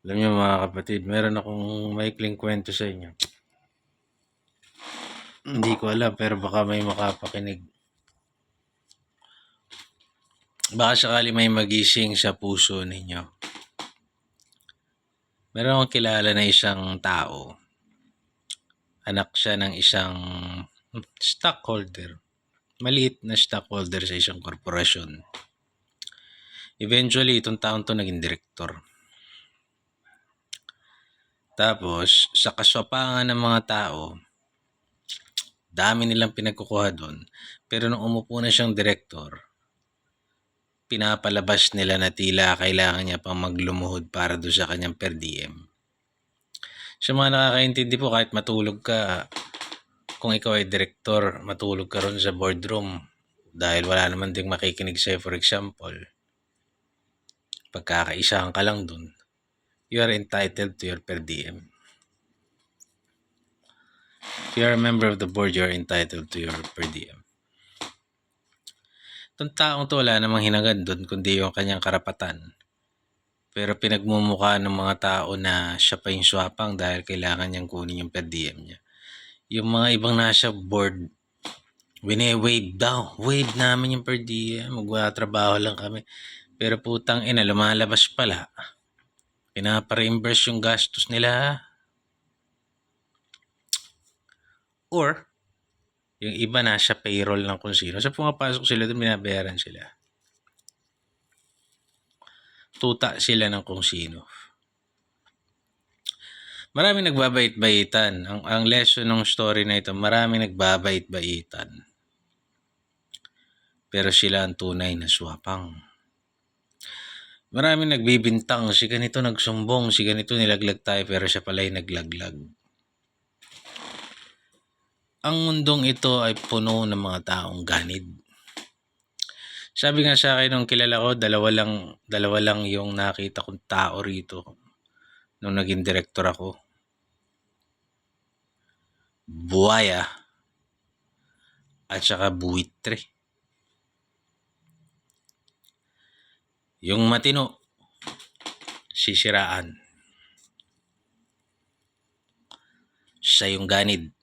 Alam niyo mga kapatid, meron akong maikling kwento sa inyo. Hindi ko alam pero baka may makapakinig. Baka sakali may magising sa puso ninyo. Meron akong kilala na isang tao. Anak siya ng isang stockholder. Maliit na stockholder sa isang korporasyon. Eventually, itong taon to naging direktor. Tapos, sa kaswapangan ng mga tao, dami nilang pinagkukuha doon. Pero nung umupo na siyang direktor, pinapalabas nila na tila kailangan niya pang maglumuhod para doon sa kanyang per diem. Sa mga nakakaintindi po, kahit matulog ka, kung ikaw ay direktor, matulog ka ron sa boardroom dahil wala naman ding makikinig sa'yo, for example. Pagkakaisahan ka lang dun, you are entitled to your per diem. If you are a member of the board, you are entitled to your per diem. Itong taong to wala namang hinagad doon kundi yung kanyang karapatan. Pero pinagmumukha ng mga tao na siya pa yung swapang dahil kailangan niyang kunin yung per diem niya. Yung mga ibang nasa board, wine-wave daw. Wave namin yung per diem. Magwatrabaho lang kami. Pero putang ina, lumalabas pala. Pinapa-reimburse yung gastos nila. Or, yung iba nasa payroll ng kung sino. Sa pumapasok sila doon, binabayaran sila. Tuta sila ng kung sino. Maraming nagbabait-baitan. Ang, ang lesson ng story na ito, maraming nagbabait-baitan. Pero sila ang tunay na swapang. Maraming nagbibintang, si ganito nagsumbong, si ganito nilaglag tayo, pero siya pala'y naglaglag. Ang mundong ito ay puno ng mga taong ganid. Sabi nga sa akin nung kilala ko, dalawa lang, dalawa lang yung nakita kong tao rito nung naging direktor ako. Buaya at saka buitre. Yung matino, sisiraan. Siya yung ganid.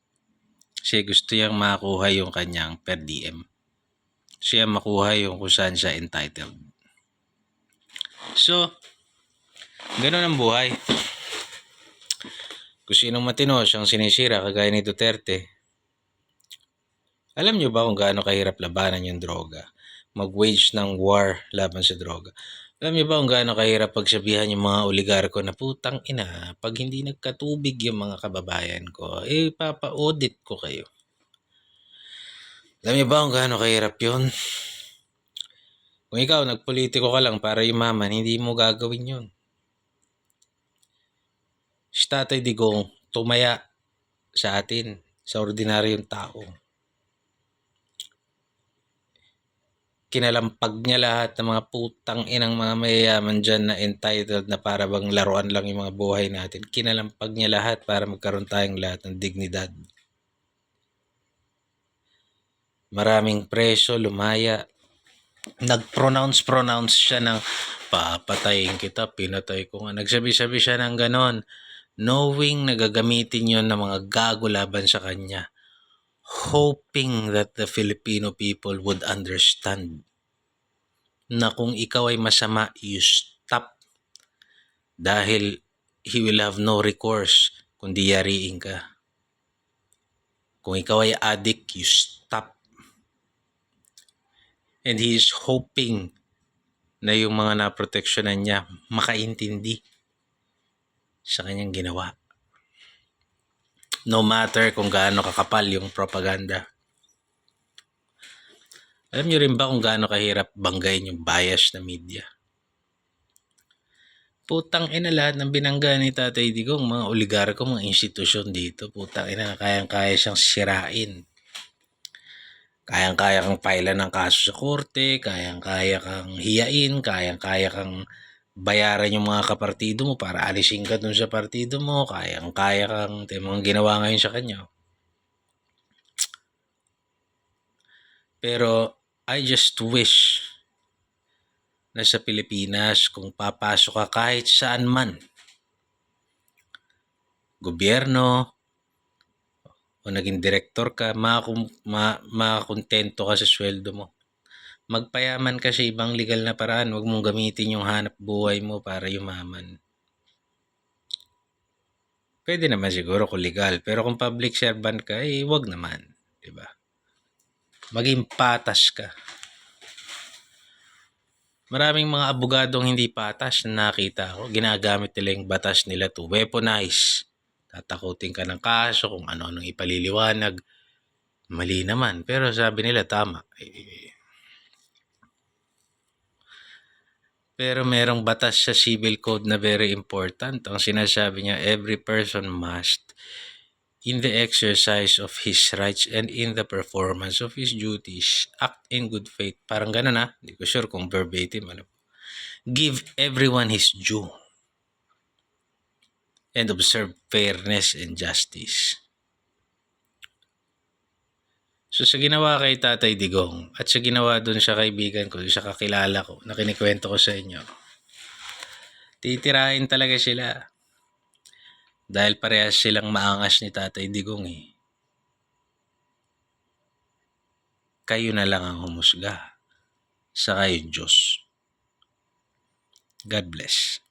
Siya gusto niyang makuha yung kanyang per diem. Siya makuha yung kung saan siya entitled. So, ganun ang buhay. Kung sinong matino, siyang sinisira, kagaya ni Duterte. Alam niyo ba kung gaano kahirap labanan yung droga? Mag-wage ng war laban sa droga. Alam niyo ba kung gaano kahirap pagsabihan yung mga oligarko na putang ina, pag hindi nagkatubig yung mga kababayan ko, eh papa-audit ko kayo. Alam niyo ba kung gaano kahirap yun? Kung ikaw, nagpolitiko ka lang para yumaman, hindi mo gagawin yun. Si Tatay Digong tumaya sa atin, sa ordinaryong tao. Kinalampag niya lahat ng mga putang inang mga mayayaman dyan na entitled na para bang laruan lang yung mga buhay natin. Kinalampag niya lahat para magkaroon tayong lahat ng dignidad. Maraming preso, lumaya. Nag-pronounce-pronounce siya ng papatayin kita, pinatay ko nga. Nagsabi-sabi siya ng ganon knowing na gagamitin yon ng mga gago laban sa kanya, hoping that the Filipino people would understand na kung ikaw ay masama, you stop. Dahil he will have no recourse kundi yariin ka. Kung ikaw ay addict, you stop. And he is hoping na yung mga naproteksyonan niya makaintindi sa kanyang ginawa. No matter kung gaano kakapal yung propaganda. Alam niyo rin ba kung gaano kahirap banggain yung bias na media? Putang ina lahat ng binangga ni Tatay Digong, mga oligarko, mga institusyon dito. Putang ina, kayang-kaya siyang sirain. Kayang-kaya kang pailan ng kaso sa korte, kayang-kaya kang hiyain, kayang-kaya kang bayaran yung mga kapartido mo para alisin ka dun sa partido mo, kayang-kaya kang, yung mga ginawa ngayon sa kanya. Pero, I just wish na sa Pilipinas, kung papasok ka kahit saan man, gobyerno, o naging direktor ka, makakum- ma- makakontento ka sa sweldo mo. Magpayaman ka sa ibang legal na paraan. Huwag mong gamitin yung hanap buhay mo para yumaman. Pwede naman siguro kung legal. Pero kung public servant ka, eh, wag naman. ba? Maging patas ka. Maraming mga abogadong hindi patas na nakita ko. Ginagamit nila yung batas nila to weaponize. Tatakutin ka ng kaso kung ano-anong ipaliliwanag. Mali naman. Pero sabi nila tama. Eh, Pero merong batas sa civil code na very important. Ang sinasabi niya, every person must, in the exercise of his rights and in the performance of his duties, act in good faith. Parang ganun ha. Hindi ko sure kung verbatim. Ano. Give everyone his due. And observe fairness and justice. So sa ginawa kay Tatay Digong at sa ginawa dun sa kaibigan ko, sa kakilala ko, na ko sa inyo, titirahin talaga sila. Dahil parehas silang maangas ni Tatay Digong eh. Kayo na lang ang humusga. Sa kayo Diyos. God bless.